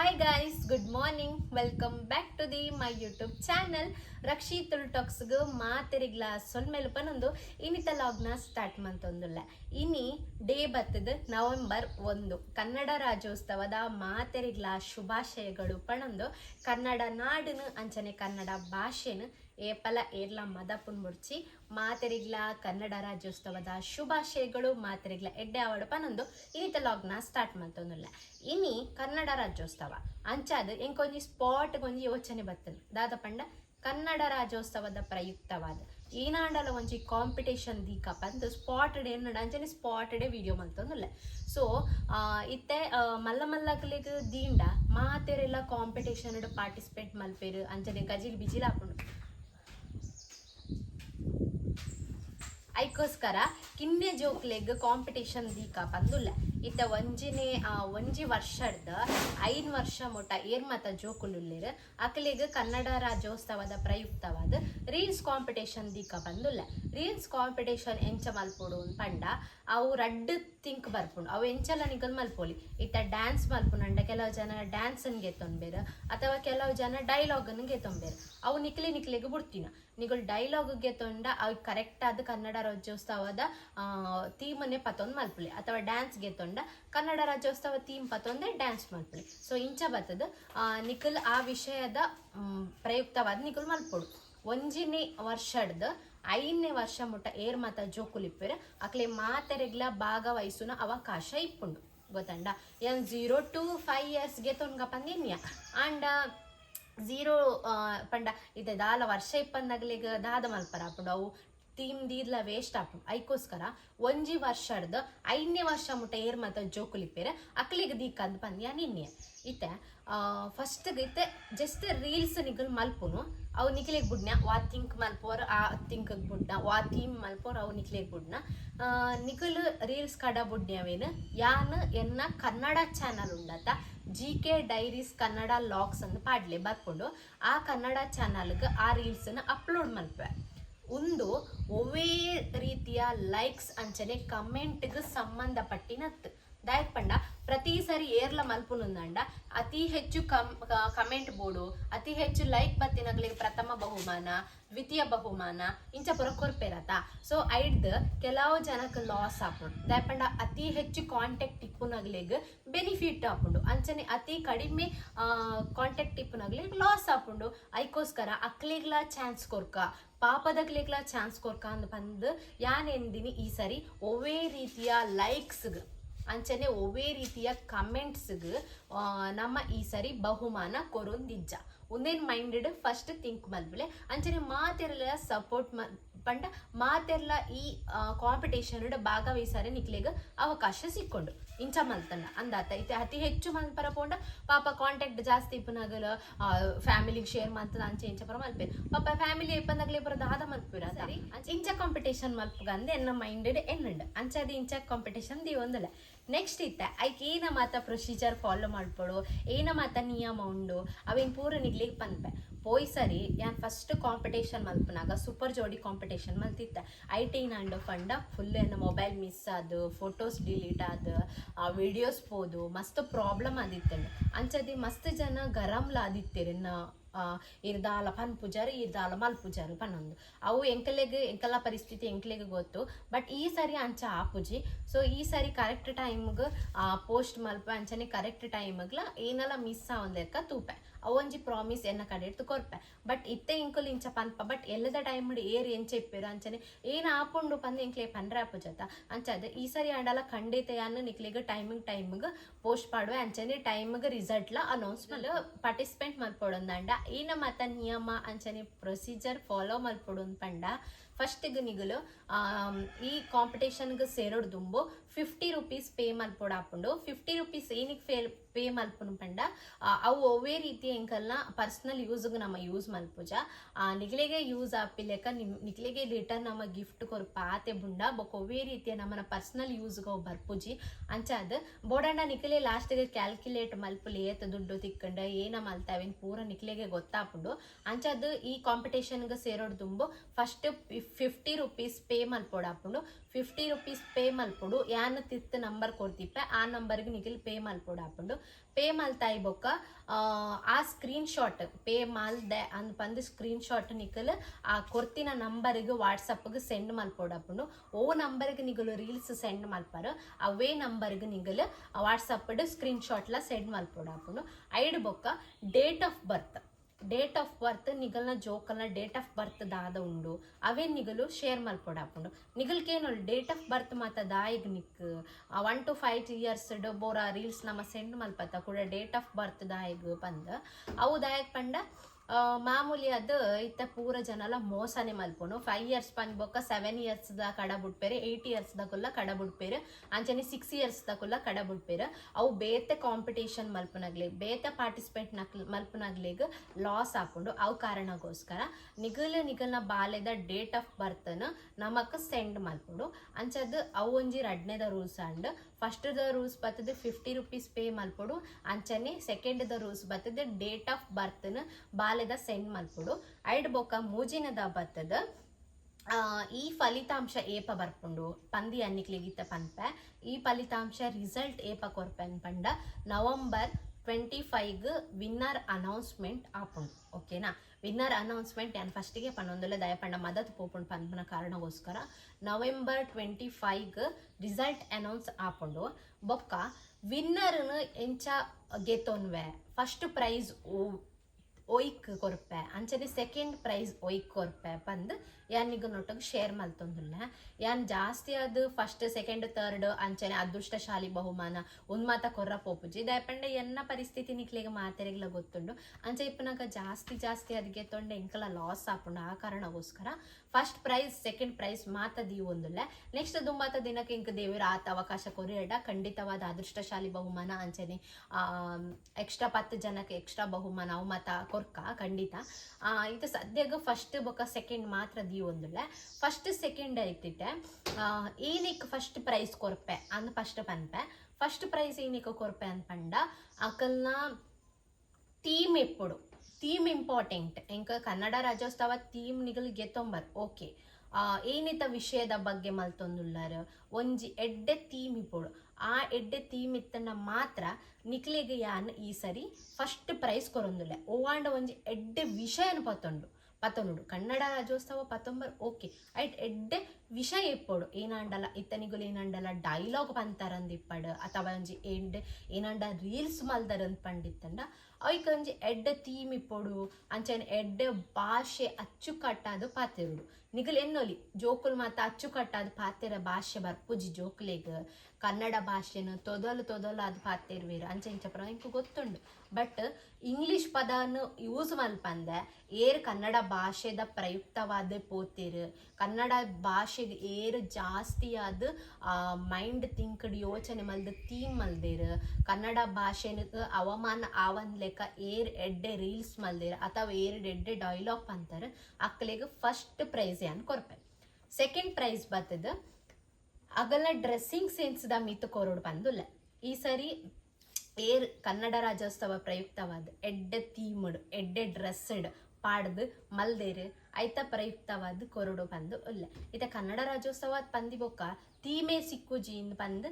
Hi guys good morning welcome back to the my YouTube channel Rakshi ತುಳ್ಟಾಕ್ಸ್ಗೆ ಮಾತೆರಿಗ್ಲ ಸೊಲ್ಮೆಲುಪನೊಂದು ಇನ್ನಿತ ಲಾಗ್ನ ಸ್ಟಾರ್ಟ್ ಮಂತೊಂದುಲ್ಲ ಇನಿ ಡೇ ಬತ್ತದ ನವೆಂಬರ್ ಒಂದು. ಕನ್ನಡ ರಾಜ್ಯೋತ್ಸವದ ಮಾತೆರಿಗ್ಲ ಶುಭಾಶಯಗಳು ಪಣಂದು ಕನ್ನಡ ನಾಡಿನ ಅಂಚನೆ ಕನ್ನಡ ಭಾಷೆನ ಏಪಲ, ಏರ್ಲ ಮದಪುನ್ ಮುಡ್ಚಿ, ಮಾತೆರಿಗ್ಲ, ಕನ್ನಡ ರಾಜ್ಯೋತ್ಸವದ ಶುಭಾಶಯಗಳು, ಮಾತೆರಿಗ್ಲ ಎಡ್ಡೆ ಅವಡಪ ನಂದು ಇನ್ನಿತ ಲಾಗ್ನ ಸ್ಟಾರ್ಟ್ ಮಂತೊಂದುಲ್ಲ ಇನಿ ಕನ್ನಡ ರಾಜ್ಯೋತ್ಸವ. ಅಂಚಾದ ಎಂಕೊಂಜಿ ಸ್ಪಾಟ್ ಒಂಜಿ ಯೋಚನೆ ಬರ್ತದೆ ದಾದ ಪಂಡ, ಕನ್ನಡ ರಾಜ್ಯೋತ್ಸವದ ಪ್ರಯುಕ್ತವಾದ. ಏನಾಂಡಲ ಒಂಜಿ ಕಾಂಪಿಟೇಷನ್ ದೀಕ ಪಂದ್ ಸ್ಪಾಟ್ ಡೇ ಅಂಚನೆ ಸ್ಪಾಟೆಡೆ ವಿಡಿಯೋ ಮಂತೊಂದುಲ್ಲ ಸೊ ಇತ್ತೆ ಮಲ್ಲ ಮಲ್ಲಕ್ಲಿಗ್ ದೀಂಡ ಮಾತೆರೆಲ್ಲ ಕಾಂಪಿಟೇಷನ್ ಪಾರ್ಟಿಸಿಪೇಟ್ ಮಲ್ಪೇರು ಅಂಚನೆ ಗಜಿಲ್ ಬಿಜಿಲ್ ಹಾಕೊಂಡು. ಐಕೋಸ್ಕರ ಕಿನ್ನೆ ಜೋಕ್ಲೆಗ್ ಕಾಂಪಿಟೇಷನ್ ದೀಕ ಪಂದುಲ್ಲ ಇತ್ತ ಒಂಜಿನೆ ಒಂಜಿ ವರ್ಷದ ಐನ್ ವರ್ಷ ಮೊಟ್ಟ ಏರ್ ಮತ ಜೋಕುಲುಲ್ಲೇರ್ ಅಕ್ಲೆಗ್ ಕನ್ನಡ ರಾಜ್ಯೋತ್ಸವದ ಪ್ರಯುಕ್ತವಾದ ರೀಲ್ಸ್ ಕಾಂಪಿಟೇಷನ್ ದೀಕ ಬಂದುಲ್ಲ. ರೀಲ್ಸ್ ಕಾಂಪಿಟೇಷನ್ ಎಂಚ ಮಲ್ಪೊಡು ಪಂಡ, ಅವು ರಡ್ಡ್ ತಿಂಕ್ ಬರ್ಪುಂಡು ಅವು ಎಂಚಲ್ಲ ನಿಗಲ್ ಮಲ್ಪೊಲಿ. ಇತ್ತ ಡ್ಯಾನ್ಸ್ ಮಲ್ಪುನಂಡ ಕೆಲವು ಜನ ಡ್ಯಾನ್ಸ್ ಡ್ಯಾನ್ಸನ್ ಗೆತ್ತೊಂಬೇರು, ಅಥವಾ ಕೆಲವು ಜನ ಡೈಲಾಗನ್ನು ಗೆತ್ತೊಂಬೇರು. ಅವು ನಿಕ್ಲಿ ನಿಕ್ಲಿಗೆ ಬಿಡ್ತೀನ. ನಿಗಳು ಡೈಲಾಗ್ ಗೆತ್ತೊಂಡ, ಅವು ಕರೆಕ್ಟ್ ಆದ ಕನ್ನಡ ರಾಜ್ಯೋತ್ಸವದ ಥೀಮನ್ನೇ ಪತ್ತೊಂದು ಮಲ್ಪುಲಿ. ಅಥವಾ ಡ್ಯಾನ್ಸ್ ಗೆತ್ತೊಂಡ, ಕನ್ನಡ ರಾಜ್ಯೋತ್ಸವ ಥೀಮ್ ಪತ್ತೊಂದೆ ಡ್ಯಾನ್ಸ್ ಮಲ್ಪುಲಿ. ಸೊ ಇಂಚ ಬತ್ತದ ನಿಖಲ್ ಆ ವಿಷಯದ ಪ್ರಯುಕ್ತವಾದ ನಿಖಲ್ ಮಲ್ಪೊಡು. ಒಂಜಿನಿ ವರ್ಷದ ಐದನೇ ವರ್ಷ ಮುಟ್ಟ ಏರ್ ಮಾತ ಜೋಕುಲಿಪ್ಪರೆ ಅಕ್ಲೆ ಮಾತೆರೆಗ್ಲ ಭಾಗವಹಿಸುನ ಅವಕಾಶ ಇಪ್ಪುಂಡು. ಗೊತ್ತಂಡ? ಏನ್ ಜೀರೋ ಟು ಫೈವ್ ಇಯರ್ಸ್ಗೆ ತೊನ್ಗ ಪಂದಿನ್ಯ ಆಂಡ ಜೀರೋ ಪಂಡ ಇದೆ ದಾಲ ವರ್ಷ ಇಪ್ಪಂದಾಗ್ಲಿಗ ದಾದ ಮಲ್ಪರ ಆಪುಂಡು ಅವು ಟೀಮ್ ದೀರ್ಲ ವೇಸ್ಟ್ ಆಪ್ ಐಕೋಸ್ಕರ ಒಂಜಿ ವರ್ಷದ ಐದನೇ ವರ್ಷ ಮುಟ್ಟ ಏರ್ ಮಾತ ಜೋಕುಲಿಪ್ಪೆರ್, ಅಕ್ಲಿಗೆ ದೀಕಂದ್ ಪಂದ್ಯ ನಿನ್ನೆ. ಇತ್ತೆ ಫಸ್ಟ್ ಇತ್ತೆ ಜಸ್ಟ್ ರೀಲ್ಸ್ ನಿಗಲ್ ಮಲ್ಪುನು, ಅವು ನಿಕ್ಲೆಗ್ ಬುಡ್ನ, ವಾ ತಿಂಕ್ ಮಲ್ಪೋರ್, ಆ ತಿಂಕ್ ಬುಡ್ನ, ವಾ ಥೀಮ್ ಮಲ್ಪೋರ್, ಅವು ನಿಕ್ಲೆಗ್ ಬುಡ್ನ. ನಿಖಲ್ ರೀಲ್ಸ್ ಕಡ ಬುಡ್ನ್ಯವೇನು? ಯಾನ್ ಎನ್ನ Kannada channel ಉಂಡತ, G K diaries Kannada logs ಅಂತ ಪಾಡ್ಲೆ ಬರ್ಕೊಂಡು ಆ ಕನ್ನಡ ಚಾನಲ್ಗೆ ಆ ರೀಲ್ಸನ್ನು ಅಪ್ಲೋಡ್ ಮಲ್ಪೆ. ಒಂದು ಒವೇ ರೀತಿಯ ಲೈಕ್ಸ್ ಅಂಚನೆ ಕಮೆಂಟ್ಗೆ ಸಂಬಂಧಪಟ್ಟಿನತ್. ದಾಯಕ್ ಪಂಡ ಏರ್ಲ ಮಲ್ಪುನುಂದಂಡ ಅತಿ ಹೆಚ್ಚು ಕಮ್ ಕಮೆಂಟ್ ಬೋರ್ಡು ಅತಿ ಹೆಚ್ಚು ಲೈಕ್ ಬತ್ತಿನಗಳಿಗೆ ಪ್ರಥಮ ಬಹುಮಾನ, ದ್ವಿತೀಯ ಬಹುಮಾನ, ಇಂಚ ಪುರ ಕೊರ್ಪೆರತ ಸೊ ದ ಕೆಲವು ಜನಕ್ಕೆ ಲಾಸ್ ಆಪುಂಡು ದಾಯಪಂಡ ಅತಿ ಹೆಚ್ಚು ಕಾಂಟ್ಯಾಕ್ಟ್ ಇಪ್ಪುನಗ್ಲಿಗ್ ಬೆನಿಫಿಟ್ ಆಪುಂಡು ಅಂಚನೆ ಅತಿ ಕಡಿಮೆ ಕಾಂಟ್ಯಾಕ್ಟ್ ಇಪ್ಪುನಗ್ಲಿಗ್ ಲಾಸ್ ಆಪುಂಡು ಐಕೋಸ್ಕರ ಅಕ್ಲಿಗ್ಲ ಚಾನ್ಸ್ ಕೊರ್ಕ ಪಾಪದಗ್ಲಿಗ್ಲ ಚಾನ್ಸ್ ಕೊರ್ಕ ಅಂದ್ ಬಂದು ಯಾನೆಂದಿನಿ ಈ ಸರಿ ಒವೇ ರೀತಿಯ ಲೈಕ್ಸ್ಗ್ ಅಂಚನೆ ಒವೇ ರೀತಿಯ ಕಮೆಂಟ್ಸ್ಗೆ ನಮ್ಮ ಈ ಸರಿ ಬಹುಮಾನ ಕೊರೊಂದಿಜ್ಜ. ಒಂದೇನ್ ಮೈಂಡೆಡ್ ಫಸ್ಟ್ ಥಿಂಕ್ ಮಲ್ಬಲೆ ಅಂಚನೆ ಮಾತೆರ್ಲ ಸಪೋರ್ಟ್ ಮ ಪಂಡ ಮಾತೆರ್ಲ ಈ ಕಾಂಪಿಟೇಷನ್ ಭಾಗವಹಿಸಾರೆ ನಿಕ್ಲೆಗ್ ಅವಕಾಶ ಸಿಕ್ಕೊಂಡು. ಇಂಚ ಮಲ್ತಂಡ ಅಂದಾತ. ಇತ್ತೆ ಅತಿ ಹೆಚ್ಚು ಮಲ್ಪರ ಪೋಂಡ ಪಾಪ ಕಾಂಟ್ಯಾಕ್ಟ್ ಜಾಸ್ತಿ ಇಪ್ಪನಾಗಲ ಫ್ಯಾಮಿಲಿಗೆ ಶೇರ್ ಮಾಡ್ತದ ಅಂಚೆ ಇಂಚ ಪರ ಮಲ್ಪೇರು ಪಾಪ ಫ್ಯಾಮಿಲಿ ಇಪ್ಪನಾಗಲೇ ಬರೋದು ಆದ ಮಲ್ಪಿರ ಸರಿ ಅಂಚೆ ಇಂಚ ಕಾಂಪಿಟೇಷನ್ ಮಲ್ಪಗ ಅಂದೆ ಎನ್ನ ಮೈಂಡೆಡ್ ಎನ್ನಂಡ್. ಅದು ಇಂಚ ಕಾಂಪಿಟೇಷನ್ ದಿ ಒಂದಲ್ಲ ನೆಕ್ಸ್ಟ್ ಇತ್ತೆ. ಐಕ್ ಏನ ಮಾತ ಪ್ರೊಸೀಜರ್ ಫಾಲೋ ಮಾಡ್ಬೋದು ಏನ ಮಾತ ನಿಯಮ ಉಂಡು. ಅವೇನ್ ಪೂರ ನಿಗ್ಲಿಕ್ ಪನ್ಪೆ. ಪೋಯ್ ಸರಿ, ಯಾನ್ ಫಸ್ಟ್ ಕಾಂಪಿಟೇಷನ್ ಮಲ್ಪನಾಗ ಸೂಪರ್ ಜೋಡಿ ಕಾಂಪಿಟೇಷನ್ ಮಲ್ತಿತ್ತ. ಐ ಟಿ ಆ್ಯಂಡ್ ಫಂಡ ಫುಲ್ ಏನು ಮೊಬೈಲ್ ಮಿಸ್ ಆದ ಫೋಟೋಸ್ ಡಿಲೀಟ್ ಆದ ವಿಡಿಯೋಸ್ ಪೋದು, ಮಸ್ತ್ ಪ್ರಾಬ್ಲಮ್ ಆದಿತ್ತೆ ಅಂಚದಿ ಮಸ್ತ್ ಜನ ಗರಮ್ಲ ಆದಿತ್ತೇರಿನ್ನ ಇರ್ದಾಲ ಪನ್ ಪೂಜಾರಿ, ಇರ್ದಾಲ ಮಲ್ ಪೂಜಾರಿ ಪನ್ನೊಂದು. ಅವು ಎಂಕಲೆಗ್, ಎಂಕಲ ಪರಿಸ್ಥಿತಿ ಎಂಕ್ಲೆಗ್ ಗೊತ್ತು. ಬಟ್ ಈ ಸರಿ ಅಂಚ ಆಪುಜಿ ಸೊ ಈ ಸರಿ ಕರೆಕ್ಟ್ ಟೈಮ್ಗ್ ಪೋಸ್ಟ್ ಮಲ್ಪ ಅಂಚನೆ ಕರೆಕ್ಟ್ ಟೈಮ್ಗ್ಲ ಏನೆಲ್ಲ ಮಿಸ್ ಆವಂದೆರ್ಕ ತೂಪೆ. ಅವೊಂಜಿ ಪ್ರಾಮಿಸ್ ಎನ್ನ ಕಡೆ ಇಡ್ತು ಕೊರ್ಪೆ ಬಟ್ ಇತ್ತೆ ಇಂಕುಲ್ ಇಂಚ ಪನ್ಪ ಬಟ್ ಎಲ್ಲದ ಟೈಮ್ ಏರ್ ಎಂಚ ಇಪ್ಪೇರು ಅಂಚನೆ ಏನ್ ಆಪುಂಡು ಪಂದ್ ಎಂಕ್ಲೆ ಪನ್ರೆ ಆಪುಜತ ಅಂಚದ ಈ ಸರಿ ಆಂಡಲ ಖಂಡಿತ ಯಾನು ನಿಕ್ಲೆಗ್ ಟೈಮಿಂಗ್ ಟೈಮ್ಗ್ ಪೋಸ್ಟ್ ಪಾಡುವೆ ಅಂಚನೆ ಟೈಮ್ಗ್ ರಿಸಲ್ಟ್ಲ ಅನೌನ್ಸ್ಮೆಂಟ್ ಪಾರ್ಟಿಸಿಪೇಟ್ ಮಲ್ಪೊಡೊಂದಂಡ ಏನ ಮತ ನಿಯಮ ಅಂಚನೆ ಪ್ರೊಸೀಜರ್ ಫಾಲೋ ಮಲ್ಪೊಡೊಂದು ಪಂಡ ಫಸ್ಟಿಗೆ ನಿಗಲು ಆಮ್, ಈ ಕಾಂಪಿಟೇಷನ್ಗೆ ಸೇರೋಡು ದುಂಬು ಫಿಫ್ಟಿ ರುಪೀಸ್ ಪೇ ಮಲ್ಪೊಡ ಹಾಕೊಂಡು ಫಿಫ್ಟಿ ರುಪೀಸ್ ಏನಕ್ಕೆ ಫೇ ಪೇ ಮಲ್ಪುನು ಪಂಡ. ಅವು ಒವೇ ರೀತಿ ಎಂಕಲ್ನ ಪರ್ಸ್ನಲ್ ಯೂಸ್ಗೆ ನಮ್ಮ ಯೂಸ್ ಮಲ್ಪುಜ ಆ, ನಿಗ್ಲೆಗೆ ಯೂಸ್ ಆಪಿಲೆಕ ನಿಮ್ ನಿಗ್ಲೆಗೆ ರಿಟರ್ನ್ ನಮ್ಮ ಗಿಫ್ಟ್ ಕೊರ್ ಪಾತೆ ಬುಂಡ. ಬೊಕ್ಕ ಒವೇ ರೀತಿಯ ನಮ್ಮನ ಪರ್ಸನಲ್ ಯೂಸ್ಗೆ ಅವು ಬರ್ಪುಜಿ. ಅಂಚಾದ ಬೋಡಂಡ ನಿಕ್ಲೆ ಲಾಸ್ಟ್ಗೆ ಕ್ಯಾಲ್ಕುಲೇಟ್ ಮಲ್ಪುಲಿ ಏತ ದುಡ್ಡು ತಿಕ್ಕಂಡ ಏನ ಮಲ್ತಾವೇನು ಪೂರ ನಿಕ್ಲೆಗೆ ಗೊತ್ತಾಪುಂಡು. ಅಂಚಾದ ಈ ಕಾಂಪಿಟೇಷನ್ಗೆ ಸೇರೋದು ತುಂಬು ಫಸ್ಟ್ ಫಿಫ್ಟಿ ರುಪೀಸ್ ಪೇ ಮಲ್ಪೋಡಾಪುಂಡು ಫಿಫ್ಟಿ ರುಪೀಸ್ ಪೇ ಮಲ್ಪುಡು ಯಾನ್ ತಿತ್ ನಂಬರ್ ಕೊಡ್ತಿಪ್ಪ, ಆ ನಂಬರ್ಗೆ ನಿಗಿಲ್ ಪೇ ಮಲ್ಪುಡು ಹಾಕೊಂಡು ಪೇ ಮಲ್ತಾಯಿ ಬೊಕ್ಕ, ಆ ಸ್ಕ್ರೀನ್ ಶಾಟ್ ಪೇ ಮಾಲ್ದೆ ಅಂದ್ ಪಂದ್ ಸ್ಕ್ರೀನ್ ಶಾಟ್ ನಿಕಲ್ ಆ ಕೊರ್ತಿನ ನಂಬರ್ಗೆ ವಾಟ್ಸಪ್ಗೆ ಸೆಂಡ್ ಮಲ್ಪೊಡು ಹಾಕೊಂಡು ಓ ನಂಬರ್ಗೆ ನಿಗಲು ರೀಲ್ಸ್ ಸೆಂಡ್ ಮಲ್ಪಾರು ಅವೇ ನಂಬರ್ಗೆ ನಿಗಲ್ ವಾಟ್ಸಪ್ ಸ್ಕ್ರೀನ್ ಶಾಟ್ಲ ಸೆಂಡ್ ಮಲ್ಪೊಡು ಹಾಕೊಂಡು ಐಡ್ ಬೊಕ್ಕ date of birth date of birth ನಿಗಲ್ನ ಜೋಕಲ್ನ ಡೇಟ್ ಆಫ್ ಬರ್ತ್ ದಾದ ಉಂಡು. ಅವೇ ನಿಗಲು ಶೇರ್ ಮಲ್ಪೊಡ ನಿಗಲ್ಕೇನು ಡೇಟ್ ಆಫ್ ಬರ್ತ್ ಮಾತ ದಾಯಿಗ್ ನಿಕ್ ಒನ್ ಟು ಫೈವ್ ಇಯರ್ಸ್ ಬೋರ ರೀಲ್ಸ್ ನಮ್ಮ ಸೆಂಡ್ ಮಲ್ಪತ್ತ. ಕೂಡ ಡೇಟ್ ಆಫ್ ಬರ್ತ್ ದಾಯಿಗ್ ಬಂದ ಅವು ದಾಯಕ್ ಪಂಡ ಮಾಮೂಲಿ ಅದು ಇತ್ತ ಪೂರ ಜನಲ ಮೋಸನೆ ಮಲ್ಪುನು ಫೈವ್ ಇಯರ್ಸ್ ಪನ್ ಬೊಕ್ಕ ಸೆವೆನ್ ಇಯರ್ಸ್ ದ ಕಡ ಬಿಡ್ಪೇರೆ ಏಯ್ಟ್ ಇಯರ್ಸ್ ದಕುಲ್ಲ ಕಡ ಬಿಡ್ಪೇರೆ ಅಂಚನೆ ಸಿಕ್ಸ್ ಇಯರ್ಸ್ ದಕುಲ್ಲ ಕಡ ಬಿಡ್ಪೇರೆ ಅವು ಬೇತೆ ಕಾಂಪಿಟೇಷನ್ ಮಲ್ಪನಾಗ್ಲಿ, ಬೇತೆ ಪಾರ್ಟಿಸಿಪೇಟ್ ನಕ್ ಮಲ್ಪುನಾಗ್ಲಿ ಲಾಸ್ ಹಾಕೊಂಡು ಅವು ಕಾರಣಗೋಸ್ಕರ ನಿಗಲ್ ನಿಗಲ್ನ ಬಾಲ್ಯದ ಡೇಟ್ ಆಫ್ ಬರ್ತ್ನ ನಮಕ್ ಸೆಂಡ್ ಮಲ್ಪುಡು. ಅಂಚದ್ ಅವು ಒಂಜಿ ರಡ್ನೆದ ರೂಲ್ಸ್ ಅಂಡ್ ಫಸ್ಟ್ ದ ರೂಲ್ಸ್ ಬರ್ತದೆ ಫಿಫ್ಟಿ ರುಪೀಸ್ ಪೇ ಮಲ್ಪುಡು. ಅಂಚನೆ ಸೆಕೆಂಡ್ ದ ರೂಲ್ಸ್ ಬರ್ತದೆ ಡೇಟ್ ಆಫ್ ಬರ್ತ್ನ ಬಾಲ್ಯದ ಸೆಂಡ್ ಮಲ್ಪುಡು. ಐಡ್ ಬೊಕ ಮೂಜಿನದ ಬತ್ತದ ಈ ಫಲಿತಾಂಶ ಏಪ ಬರ್ಪುಂಡು. ಪಂದಿ ಅನ್ನಿಕ್ಲಿಗಿತ್ತ ಪನ್ಪೆ. ಈ ಫಲಿತಾಂಶ ರಿಸಲ್ಟ್ ಏಪ ಕೊರ್ಪೆನ್ ಪಂಡ. November twenty five winner announcement ಆಪುಂಡು. ಓಕೆನಾ? ವಿನ್ನರ್ ಅನೌನ್ಸ್ಮೆಂಟ್ ಏನು ಫಸ್ಟಿಗೆ ದಯ ದಯಪಂಡ ಮದತ್ ಪೋಪುಂಡು ಪನ್ಪನ ಕಾರಣಗೋಸ್ಕರ. November twenty five result announce ಆಪುಂಡು. ಬೊಕ್ಕ ವಿನ್ನರ್ನ ಎಂಚ ಗೆತೋನ್ವೆ ಫಸ್ಟ್ ಪ್ರೈಸ್ ಒಯ್ಕ್ ಕೊರ್ಪೆ. ಅಂಚನೆ ಸೆಕೆಂಡ್ ಪ್ರೈಸ್ ಒಯ್ಕ್ ಕೊರ್ಪೆ ಪಂದ್ ಯಾನಿಗ ನೊಟ್ಟಗ್ ಶೇರ್ ಮಲ್ತೊಂದುಲ್ಲ. ಯಾನ್ ಜಾಸ್ತಿ ಅದು ಫಸ್ಟ್ ಸೆಕೆಂಡ್ ಥರ್ಡ್ ಅಂಚನೆ ಅದೃಷ್ಟಶಾಲಿ ಬಹುಮಾನ ಉನ್ಮಾತ ಕೊರ್ರ ಪೋಪುಜಿ. ದಯಪಂಡ ಎನ್ನ ಪರಿಸ್ಥಿತಿ ನಿಕ್ಲಿಗೆ ಮಾತೆರೆಗ್ಲ ಗೊತ್ತುಂಡು. ಅಂಚೆ ಇಪ್ಪನಾಗ ಜಾಸ್ತಿ ಜಾಸ್ತಿ ಅದಕ್ಕೆ ತೊಂಡೆ ಇಂಕಲ ಲಾಸ್ ಆಪುಂಡು. ಆ ಕಾರಣಗೋಸ್ಕರ ಫಸ್ಟ್ ಪ್ರೈಸ್ ಸೆಕೆಂಡ್ ಪ್ರೈಸ್ ಮಾತ ದೀವು ಒಂದಿಲ್ಲ ನೆಕ್ಸ್ಟ್ ದುಂಬಾತ ದಿನಕ್ಕೆ ಇಂಕ ದೇವರ ಆತ ಅವಕಾಶ ಕೊರಿಯಡ. ಖಂಡಿತವಾದ ಅದೃಷ್ಟಶಾಲಿ ಬಹುಮಾನ ಅಂಚನೆ ಎಕ್ಸ್ಟ್ರಾ ಪತ್ತು ಜನಕ್ಕೆ ಎಕ್ಸ್ಟ್ರಾ ಬಹುಮಾನ ಅವು ಮಾತ ಕೊರ್ಕ ಖಂಡಿತ. ಇದು ಸದ್ಯಗ ಫಸ್ಟ್ ಬೊಕ್ಕ ಸೆಕೆಂಡ್ ಮಾತ್ರ ದೀವು ಒಂದುಲ್ಲ ಫಸ್ಟ್ ಸೆಕೆಂಡ್ ಐತಿಟ್ಟೆ ಏನಿಕ್ ಫಸ್ಟ್ ಪ್ರೈಸ್ ಕೊರ್ಪೆ ಅಂದ್ ಫಸ್ಟ್ ಪನ್ಪೆ ಫಸ್ಟ್ ಪ್ರೈಸ್ ಏನಿಕ್ ಕೊರ್ಪೆ ಅಂತ ಪಂಡ ಅಕಲ್ನ ಥೀಮ್ ಎಪ್ಪುಡು ಥೀಮ್ ಇಂಪಾರ್ಟೆಂಟ್ ಇಂಕ ಕನ್ನಡ ರಾಜ್ಯೋತ್ಸವ ಥೀಮ್ ನಿಗಲ್ ಗೆತ್ತೊಂಬರ್ ಓಕೆ ಏನಿತ ವಿಷಯದ ಬಗ್ಗೆ ಮಲ್ತೊಂದುಳ್ಳಾರ ಒಂಜಿ ಎಡ್ಡೆ ಥೀಮ್ ಇಪ್ಪುಡು. ಆ ಎಡ್ಡೆ ತೀಮ್ ಇತ್ತಂಡ ಮಾತ್ರ ನಿಕ್ಲೆಗೆ ಯಾನ್ ಈ ಸರಿ ಫಸ್ಟ್ ಪ್ರೈಸ್ ಕೊರೊಂದುಲ್ಲೆ ಓವಾಂಡ ಒಂಜಿ ಎಡ್ಡೆ ವಿಷಯನ ಪತ್ತೊಂಡು. ಪತ್ತೊಂಡು ಕನ್ನಡ ರಾಜ್ಯೋತ್ಸವ ಪತ್ತೊಂಬರ್, ಓಕೆ. ಐಟ್ ಎಡ್ಡೆ ವಿಷಯ ಇಪ್ಪಡು ಏನಾಂಡಲ? ಇತ್ತನಿಗುಲು ಏನಾಂಡಲ? ಡೈಲಾಗ್ ಪಂತಾರಂದಿಪ್ಪಡ್, ಅಥವಾ ಒಂಜಿ ಎಡ್ಡೆ ಏನಾಂಡ ರೀಲ್ಸ್ ಮಲ್ದರಂದ್ ಪಂಡಿತ್ತಂಡ. ಅವಕ್ಕೆ ಒಂಜಿ ಎಡ್ಡೆ ಥೀಮ್ ಇಪ್ಪೊಡು ಅಂಚನೆ ಎಡ್ಡೆ ಭಾಷೆ ಅಚ್ಚುಕಟ್ಟಾದ ಪಾತೆರುಡು. ನಿಗಲ್ ಎನ್ನೊಲಿ? ಜೋಕುಲ್ ಮಾತ ಅಚ್ಚುಕಟ್ಟಾದ ಪಾತೆರ ಭಾಷೆ ಬರ್ಪುಜಿ ಜೋಕ್ಲೆಗ್. ಕನ್ನಡ ಭಾಷೆನ ತೊದಲು ತೊದಲು ಅದು ಪಾತೆರ್ವೇರು ಅಂಚೆ ಇಂಚ ಪರ ಗೊತ್ತುಂಡು ಬಟ್ ಇಂಗ್ಲಿಷ್ ಪದವನ್ನು ಯೂಸ್ ಮಲ್ಪಂದೆ ಏರ್ ಕನ್ನಡ ಭಾಷೆದ ಪ್ರಯುಕ್ತವಾದ ಪೋತಿರು. ಕನ್ನಡ ಭಾಷೆಗೆ ಏರ್ ಜಾಸ್ತಿ ಮೈಂಡ್ ತಿಂಕಡ್ ಯೋಚನೆ ಮಲ್ದ ಥೀಮ್ ಮಲ್ದಿರು. ಕನ್ನಡ ಭಾಷೆನ ಅವಮಾನ ಆವನ್ ಲೆಕ್ಕ ಏರ್ ಎಡ್ಡೆ ರೀಲ್ಸ್ ಮಲ್ದಿರು. ಅಥವಾ ಏರ್ ಎಡ್ಡೆ ಡೈಲಾಗ್ ಪಂತಾರೆ, ಅಕ್ಲೆಗ್ ಫಸ್ಟ್ ಪ್ರೈಸ್ ಏನು ಕೊರ್ಪೆ. ಸೆಕೆಂಡ್ ಪ್ರೈಸ್ ಬರ್ತದ ಅಗಲ ಡ್ರೆಸ್ಸಿಂಗ್ ಸೆನ್ಸ್ ದ ಮಿತ್ ಕೊರೋಡು ಬಂದುಲ್ಲ. ಈ ಸರಿ ಏರ್ ಕನ್ನಡ ರಾಜ್ಯೋತ್ಸವ ಪ್ರಯುಕ್ತವಾದ ಎಡ್ಡೆ ಥೀಮ್ಡ್, ಎಡ್ಡೆ ಡ್ರೆಸ್ಡ್ ಪಾಡ್ದು ಮಲ್ದೇರು ಐತ ಪ್ರಯುಕ್ತವಾದ ಕೊರಡು ಬಂದು ಉಲ್ಲ. ಇತ ಕನ್ನಡ ರಾಜ್ಯೋತ್ಸವ ಪಂದಿ ಬೊಕ್ಕ ಥೀಮೇ ಸಿಕ್ಕು ಜೀನ್ ಪಂದ್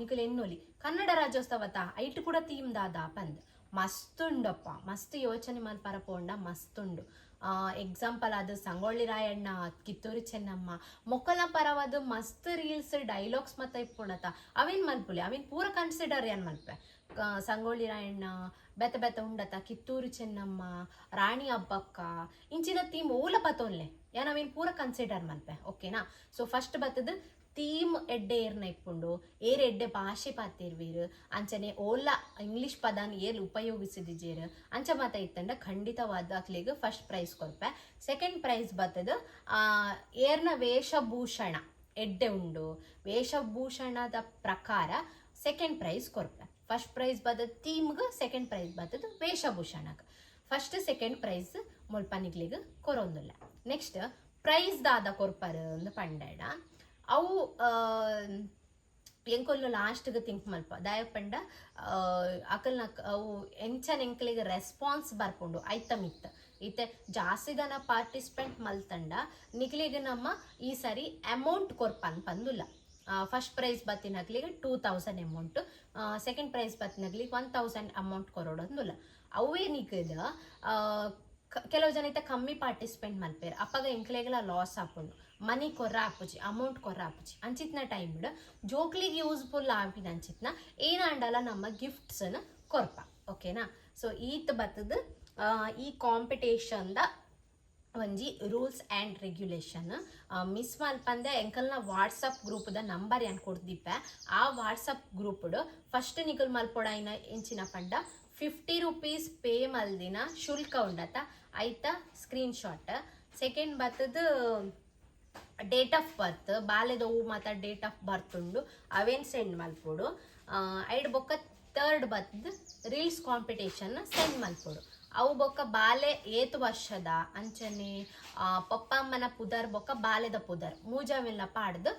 ನಿಕಲ್ ಎನ್ನೊಲಿ. ಕನ್ನಡ ರಾಜ್ಯೋತ್ಸವ ತಾ ಐಟ್ ಕೂಡ ಥೀಮ್ ದಾದ ಪಂದ್ ಮಸ್ತುಂಡಪ್ಪ. ಮಸ್ತ್ ಯೋಚನೆ ಮಲ್ಪರ ಪೋಂಡ ಮಸ್ತುಂಡು. ಎಕ್ಸಾಂಪಲ್ ಅದು ಸಂಗೊಳ್ಳಿ ರಾಯಣ್ಣ, ಕಿತ್ತೂರು ಚೆನ್ನಮ್ಮ. ಮೊಕ್ಕಲ ಪರವಾದ ಮಸ್ತ್ ರೀಲ್ಸ್ ಡೈಲಾಗ್ಸ್ ಮತ್ತೆ ಇಪ್ಪುಣತ ಅವೇನ್ ಮಲ್ಪುಲಿ? ಅವೇನ್ ಪೂರ ಕನ್ಸಿಡರ್ ಏನ್ ಮಲ್ಪೆ? ಸಂಗೊಳ್ಳಿ ರಾಯಣ್ಣ ಬೆತ್ತ ಬೆತ್ತ ಉಂಡತ, ಕಿತ್ತೂರು ಚೆನ್ನಮ್ಮ, ರಾಣಿ ಅಬ್ಬಕ್ಕ. ಇಂಚಿನ ತೀಮ್ ಓಲ ಪತೋನ್ಲೆ ಏನ್ ಅವೇನ್ ಪೂರ ಕನ್ಸಿಡರ್ ಮಲ್ಪೆ? ಓಕೆನಾ ಸೊ ಫಸ್ಟ್ ಬತ್ತದ ಥೀಮ್ ಎಡ್ಡೆ ಏರ್ನ ಇಪ್ಪುಂಡು ಏರ್ ಎಡ್ಡೆ ಭಾಷೆ ಪಾತಿರ್ವೀರ್, ಅಂಚನೆ ಓಲ ಇಂಗ್ಲಿಷ್ ಪದಾನ್ ಏಲ್ ಉಪಯೋಗಿಸಿದಿಜೇರು. ಅಂಚ ಮಾತ ಇತ್ತಂಡ ಖಂಡಿತವಾದ ಅಕ್ಲಿಗ್ ಫಸ್ಟ್ ಪ್ರೈಸ್ ಕೊರ್ಪೆ ಸೆಕೆಂಡ್ ಪ್ರೈಸ್ ಬತ್ತದ ಏರ್ನ ವೇಷಭೂಷಣ, ಎಡ್ಡೆ ಉಂಡು. ವೇಷಭೂಷಣದ ಪ್ರಕಾರ ಸೆಕೆಂಡ್ ಪ್ರೈಸ್ ಕೊರ್ಪೆ ಫಸ್ಟ್ ಪ್ರೈಸ್ ಬದ ಥೀಮ್ಗ್ ಸೆಕೆಂಡ್ ಪ್ರೈಸ್ ಬತ್ತದ ವೇಷಭೂಷಣಕ್ಕೆ ಫಸ್ಟ್ ಸೆಕೆಂಡ್ ಪ್ರೈಸ್ ಮುಲ್ಪನಿಗ್ಲಿಗ್ ಕೊರೊಂದಿಲ್ಲ. ನೆಕ್ಸ್ಟ್ ಪ್ರೈಸ್ ದಾದ ಕೊರ್ಪರ್ ಒಂದು ಪಂಡೇಡ. ಅವು ಎಂಕೊಲ್ಲು ಲಾಸ್ಟ್ಗೆ ತಿಂಕ್ ಮಲ್ಪ. ದಾಯಪಂಡ ಅಕಲ್ನ ಅವು ಎಂಚನ್ ಎಂಕಲಿಗೆ ರೆಸ್ಪಾನ್ಸ್ ಬರ್ಕೊಂಡು ಐತ ಇತ್ತ ಇತ್ತೆ ಜಾಸ್ತಿ ಜನ ಪಾರ್ಟಿಸಿಪೆಂಟ್ ಮಲ್ತಂಡ, ನಿಕ್ಲಿಗೆ ನಮ್ಮ ಈ ಸರಿ ಅಮೌಂಟ್ ಕೊರ್ಪನ್ ಪಂದುಲ್ಲ first prize ಬತ್ತಿನಗ್ಲಿಗೆ two thousand amount second prize ಬತ್ತಿನಗ್ಲಿಗೆ one thousand amount ಕೊರೋಡೊಂದುಲ್ಲ ಅವೇ ನಿಗದ ಕೆಲವು ಜನ ಇತ್ತ ಕಮ್ಮಿ ಪಾರ್ಟಿಸಿಪೆಂಟ್ ಮಲ್ಪೇರು ಅಪ್ಪಗ ಎಂಕ್ಲೆಗಳ ಲಾಸ್ ಆಪುಂಡು. ಮನಿ ಕೊರ್ರ ಆಪುಜಿ ಅಮೌಂಟ್ ಕೊರ್ರ ಆಪುಜಿ. ಅಂಚಿತ್ನ ಟೈಮ್ ಜೋಕ್ಲಿಗೆ ಯೂಸ್ಫುಲ್ ಆಪಿದ ಅಂಚಿತ್ನ ಏನಾಂಡಲ್ಲ ನಮ್ಮ ಗಿಫ್ಟ್ಸನ್ನು ಕೊರ್ಪ. ಓಕೆನಾ ಸೊ ಈತ್ ಬತ್ತದ ಈ ಕಾಂಪಿಟೇಷನ್ದ ಒಂಜಿ ರೂಲ್ಸ್ ಆ್ಯಂಡ್ ರೆಗ್ಯುಲೇಷನ್ ಮಿಸ್ ಮಲ್ಪಂದೆ ಎಂಕಲ್ನ ವಾಟ್ಸಪ್ ಗ್ರೂಪ್ದ ನಂಬರ್ ಏನು ಕೊಡ್ದಿಪ್ಪೆ. ಆ ವಾಟ್ಸಪ್ ಗ್ರೂಪ್ಡು ಫಸ್ಟ್ ನಿಗಲ್ ಮಲ್ಪೊಡ ಇನ್ನ ಎಂಚಿನ ಪಂಡ ಫಿಫ್ಟಿ ರುಪೀಸ್ ಪೇ ಮಲ್ದಿನ ಶುಲ್ಕ ಉಂಡತ ಐತ ಸ್ಕ್ರೀನ್ ಶಾಟ್ ಸೆಕೆಂಡ್ ಬರ್ತದ ಡೇಟ್ ಆಫ್ ಬರ್ತ್ ಬಾಲ್ಯದ ಹೂ ಮಾತ ಡೇಟ್ ಆಫ್ ಬರ್ತ್ ಉಂಡು. ಅವೇನ್ ಸೆಂಡ್ ಮಲ್ಪುಡು? ಐಡ್ ಬೊಕ್ಕ ತರ್ಡ್ ಬತ್ತದ ರೀಲ್ಸ್ ಕಾಂಪಿಟೇಷನ್ ಸೆಂಡ್ ಮಲ್ಪುಡು. ಅವು ಬೊಕ್ಕ ಬಾಲೆ ಏತ್ ವರ್ಷದ ಅಂಚನೆ ಪಪ್ಪ ಅಮ್ಮನ ಪುದರ್ ಬೊಕ್ಕ ಬಾಲೆದ ಪುದರ್. ಮೂಜಾವೆಲ್ಲ ಪಾಡ್ದು,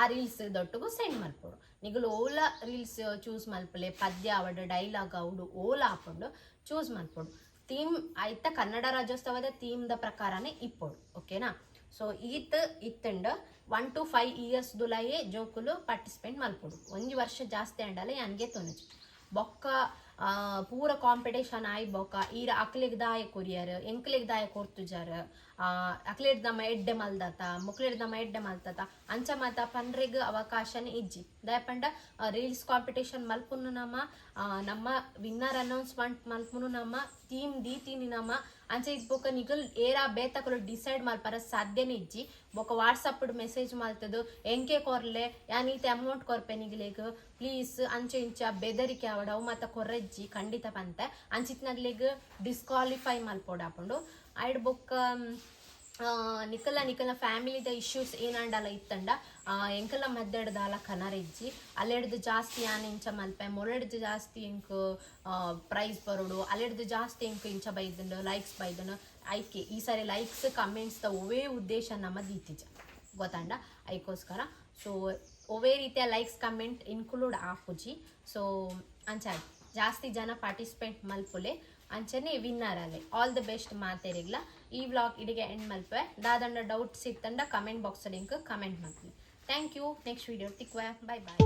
ಆ ರೀಲ್ಸ್ ದೊಟ್ಟಿಗೂ ಸೆಂಡ್ ಮಲ್ಪೊಡು. ನಿಗಲು ಓಲ ರೀಲ್ಸ್ ಚೂಸ್ ಮಲ್ಪಲೆ ಪದ್ಯ, ಅವಡು ಡೈಲಾಗ್ ಅವಡು, ಓಲ ಹಾಕೊಂಡು ಚೂಸ್ ಮಲ್ಪೊಡು ಥೀಮ್ ಆಯ್ತಾ? ಕನ್ನಡ ರಾಜ್ಯೋತ್ಸವದ ಥೀಮ್ದ ಪ್ರಕಾರನೇ ಇಪ್ಪೊಡು ಓಕೆನಾ ಸೊ ಈತ್ ಇತ್ತಂಡ ಒನ್ ಟು ಫೈವ್ ಇಯರ್ಸ್ ದುಲಾಯೇ ಜೋಕುಲು ಪಾರ್ಟಿಸಿಪೇಟ್ ಮಲ್ಪೊಡು ಒಂಜಿ ವರ್ಷ ಜಾಸ್ತಿ ಅಂಡಲ್ಲ ಯಾನ್ಗೆ ತೊನಜು ಬೊಕ್ಕ ಪೂರ ಕಾಂಪಿಟೇಷನ್ ಆಯ್ ಬೊಕ್ಕ. ಈರ ಅಕ್ಲೆಗ್ ದಾಯ ಕೊರಿಯರ್, ಎಂಕ್ಲೆಗ್ ದಾಯ ಕೊರ್ತುಜಾರ್ ಅಕ್ಲೆಡ್ ದಮ್ಮ ಎಡ್ಡೆ ಮಲ್ದತ ಮುಕ್ಲೆಡ್ದಮ್ಮ ಎಡ್ಡೆ ಮಲ್ತತ ಅಂಚ ಮಾತ ಪನ್ರೆಗ್ ಅವಕಾಶನೇ ಇಜ್ಜಿ. ದಯಪಂಡ ರೀಲ್ಸ್ ಕಾಂಪಿಟೇಷನ್ ಮಲ್ಪುನು ನಮ್ಮ ನಮ್ಮ ವಿನ್ನರ್ ಅನೌನ್ಸ್ಮೆಂಟ್ ಮಲ್ಪುನು ನಮ್ಮ ಥೀಮ್ ದೀತಿನಿ ನಮ್ಮ ಅಂಚೆ ಇದು ಬೊಕ ನಿಗಲ್ ಏರಾ ಬೇತಕಲು ಡಿಸೈಡ್ ಮಲ್ಪರ ಸಾಧ್ಯನೇ ಇಜ್ಜಿ. ಬೊಕ ವಾಟ್ಸಪ್ ಮೆಸೇಜ್ ಮಲ್ತದು, ಎಂಕೆ ಕೊರ್ಲೆ? ಯಾನೀತೆ ಅಮೌಂಟ್ ಕೊರ್ಪೆ ನಿಗಲೇಗ್? ಪ್ಲೀಸ್ ಅಂಚೆ ಇಂಚ ಬೆದರಿಕೆ ಅವಡ ಅವು ಮಾತ ಕೊರ್ರೆಜ್ಜಿ ಖಂಡಿತ ಪಂತೆ. ಅಂಚಿತ್ನಗ್ಲಿಗ್ ಡಿಸ್ಕ್ವಾಲಿಫೈ ಮಲ್ಪೋಡ ಐಡ್ ಬೊಕ್ಕ ನಿಕಲ ನಿಕಲ ಫ್ಯಾಮಿಲಿದ ಇಶ್ಯೂಸ್ ಏನಾಂಡಲ ಇತ್ತಂಡ ಆ, ಎಂಕಲ ಮದ್ದೆಡ್ದಾಲ ಕನರೆಜ್ಜಿ ಅಲ್ಲೆಡ್ದು ಜಾಸ್ತಿ ಆನೆ ಇಂಚ ಮಲ್ಪೆ ಮೊಳೆಡ್ದು ಜಾಸ್ತಿ ಇಂಕ್ ಪ್ರೈಸ್ ಬರೋಡು ಅಲ್ಲೆಡ್ದು ಜಾಸ್ತಿ ಇಂಕ್ ಇಂಚ ಬೈದನು ಲೈಕ್ಸ್ ಬೈದನು ಐಕೆ ಈ ಸಾರಿ ಲೈಕ್ಸ್ ಕಮೆಂಟ್ಸ್ ದ ಒವೇ ಉದ್ದೇಶ ನಮ್ಮ ದೀತಿಜ ಗೊತ್ತಂಡ? ಐಕೋಸ್ಕರ ಸೊ ಒವೇ ರೀತಿಯ ಲೈಕ್ಸ್ ಕಮೆಂಟ್ ಇನ್ಕ್ಲೂಡ್ ಆಪುಜಿ ಸೊ ಅಂಚ ಜಾಸ್ತಿ ಜನ ಪಾರ್ಟಿಸಿಪೇಟ್ ಮಲ್ಪುಲೆ ಅಂಚನೆ ವಿನ್ನರ್ ಅಲ್ಲಿ. ಆಲ್ ದ ಬೆಸ್ಟ್ ಮಾತೇರಿಗ್ಲ. ಈ ವ್ಲಾಗ್ ಇಡಿಗೆ ಎಂಡ್ ಮಲ್ಪೆ ದಾದಂಡ ಡೌಟ್ಸ್ ಸಿಕ್ತಂಡ ಕಮೆಂಟ್ ಬಾಕ್ಸ್ ಲಿಂಕ್ ಕಮೆಂಟ್ ಮಾಡ್ತೀನಿ. ಥ್ಯಾಂಕ್ ಯು ನೆಕ್ಸ್ಟ್ ವಿಡಿಯೋ ತಿಕ್ವೆ ಬಾಯ್ ಬಾಯ್